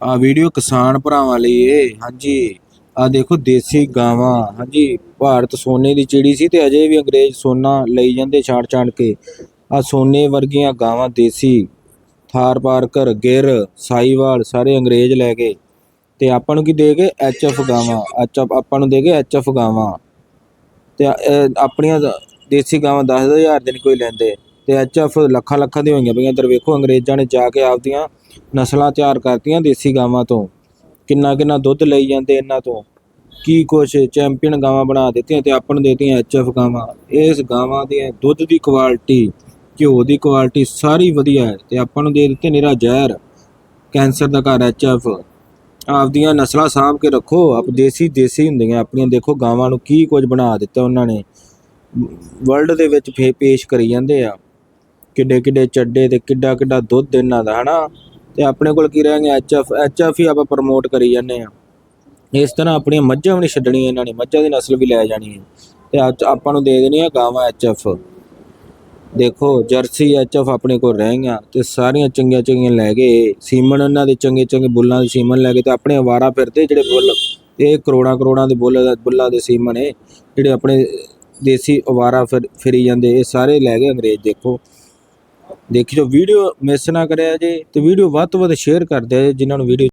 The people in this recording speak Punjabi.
ਆ ਵੀਡੀਓ ਕਿਸਾਨ ਭਰਾਵਾਂ ਲਈ ਏ। ਹਾਂਜੀ। ਆ ਦੇਖੋ, ਦੇਸੀ ਗਾਵਾਂ। ਹਾਂਜੀ, ਭਾਰਤ ਸੋਨੇ ਦੀ ਚਿੜੀ ਸੀ ਤੇ ਅਜੇ ਵੀ ਅੰਗਰੇਜ਼ ਸੋਨਾ ਲਈ ਜਾਂਦੇ ਛਾੜ ਛਾੜ ਕੇ। ਆ ਸੋਨੇ ਵਰਗੀਆਂ ਗਾਵਾਂ ਦੇਸੀ, ਥਾਰ ਪਾਰਕਰ ਗਿਰ ਸਾਈਵਾਲ ਸਾਰੇ ਅੰਗਰੇਜ਼ ਲੈ ਗਏ। ਤੇ ਆਪਾਂ ਨੂੰ ਕੀ ਦੇ ਗਏ? ਐਚਐਫ ਗਾਵਾਂ। ਐਚਐਫ ਆਪਾਂ ਨੂੰ ਦੇ ਗਏ ਐਚਐਫ ਗਾਵਾਂ। ਤੇ ਆਪਣੀਆਂ ਦੇਸੀ ਗਾਵਾਂ 10000 ਦੇ ਨਹੀਂ ਕੋਈ ਲੈਂਦੇ। ਤੇ ਐਚਐਫ ਲੱਖਾਂ ਲੱਖਾਂ ਦੀਆਂ ਹੋਈਆਂ ਪਈਆਂ। ਇੱਧਰ ਵੇਖੋ, ਅੰਗਰੇਜ਼ਾਂ ਨੇ ਜਾ ਕੇ ਆਪਦੀਆਂ ਨਸਲਾਂ ਤਿਆਰ ਕਰਤੀਆਂ ਦੇਸੀ ਗਾਵਾਂ ਤੋਂ। ਕਿੰਨਾ ਕਿੰਨਾ ਦੁੱਧ ਲਈ ਜਾਂਦੇ ਇਹਨਾਂ ਤੋਂ। ਕੀ ਕੁਛ ਚੈਂਪੀਅਨ ਗਾਵਾਂ ਬਣਾ ਦਿੱਤੀਆਂ ਤੇ ਆਪਾਂ ਨੂੰ ਦੇਤੀਆਂ ਐਚਐਫ ਗਾਵਾਂ। ਇਸ ਗਾਵਾਂ ਦੀ ਦੁੱਧ ਦੀ ਕੁਆਲਿਟੀ ਘਿਓ ਦੀ ਕੁਆਲਿਟੀ ਸਾਰੀ ਵਧੀਆ ਹੈ ਤੇ ਆਪਾਂ ਨੂੰ ਦੇ ਦਿੱਤੇ ਨਿਰਾ ਜ਼ਹਿਰ। ਕੈਂਸਰ ਦਾ ਘਰ ਐਚਐਫ ਆਪਦੀਆਂ ਨਸਲਾਂ ਸਾਂਭ ਕੇ ਰੱਖੋ। ਆਪ ਦੇਸੀ ਦੇਸੀ ਹੁੰਦੀਆਂ ਆਪਣੀਆਂ। ਦੇਖੋ ਗਾਵਾਂ ਨੂੰ ਕੀ ਕੁਝ ਬਣਾ ਦਿੱਤਾ ਉਹਨਾਂ ਨੇ। ਵਰਲਡ ਦੇ ਵਿੱਚ ਫੇ ਪੇਸ਼ ਕਰੀ ਜਾਂਦੇ ਆ। ਕਿੱਡੇ ਕਿੱਡੇ ਚੱਡੇ ਤੇ ਕਿੱਡਾ ਕਿੱਡਾ ਦੁੱਧ ਇਹਨਾਂ ਦਾ, ਹਨਾ? ਤੇ ਆਪਣੇ ਕੋਲ ਕੀ ਰਹਿ ਗਿਆ ਐਚਐਫ ਐਚਐਫ ਹੀ ਆਪਾਂ ਪ੍ਰਮੋਟ ਕਰੀ ਜਾਂਦੇ ਆ ਇਸ ਤਰ੍ਹਾਂ ਆਪਣੀਆਂ ਮੱਝਾਂ ਵੀ ਨਹੀਂ ਛੱਡਣੀਆਂ ਇਹਨਾਂ ਨੇ। ਮੱਝਾਂ ਦੀ ਨਸਲ ਵੀ ਲੈ ਜਾਣੀ ਹੈ। ਤੇ ਅੱਜ ਆਪਾਂ ਨੂੰ ਦੇ ਦੇਣੀ ਆ ਗਾਵਾਂ ਐਚਐਫ ਦੇਖੋ, ਜਰਸੀ ਐਚਐਫ ਆਪਣੇ ਕੋਲ ਰਹਿ ਗਈਆਂ ਤੇ ਸਾਰੀਆਂ ਚੰਗੀਆਂ ਚੰਗੀਆਂ ਲੈ ਗਏ। ਸੀਮਨ ਉਹਨਾਂ ਦੇ ਚੰਗੇ ਚੰਗੇ ਬੁੱਲਾਂ ਦੇ ਸੀਮਨ ਲੈ ਗਏ ਤੇ ਆਪਣੇ ਅਵਾਰਾ ਫਿਰਦੇ ਜਿਹੜੇ ਬੁੱਲ, ਇਹ ਕਰੋੜਾਂ ਕਰੋੜਾਂ ਦੇ ਬੁੱਲ ਬੁੱਲਾਂ ਦੇ ਸੀਮਨ ਇਹ, ਜਿਹੜੇ ਆਪਣੇ ਦੇਸੀ ਅਵਾਰਾ ਫਿਰ, ਫਿਰੀ ਜਾਂਦੇ, ਇਹ ਸਾਰੇ ਲੈ ਗਏ ਅੰਗਰੇਜ਼। ਦੇਖੋ ਦੇਖਿਓ ਵੀਡੀਓ ਮਿਸ ਨਾ ਕਰਿਆ ਜੇ ਤੇ ਵੀਡੀਓ ਵੱਧ ਤੋਂ ਵੱਧ ਸ਼ੇਅਰ ਕਰ ਦਿਆ ਜੇ, ਜਿਨ੍ਹਾਂ ਨੂੰ ਵੀਡੀਓ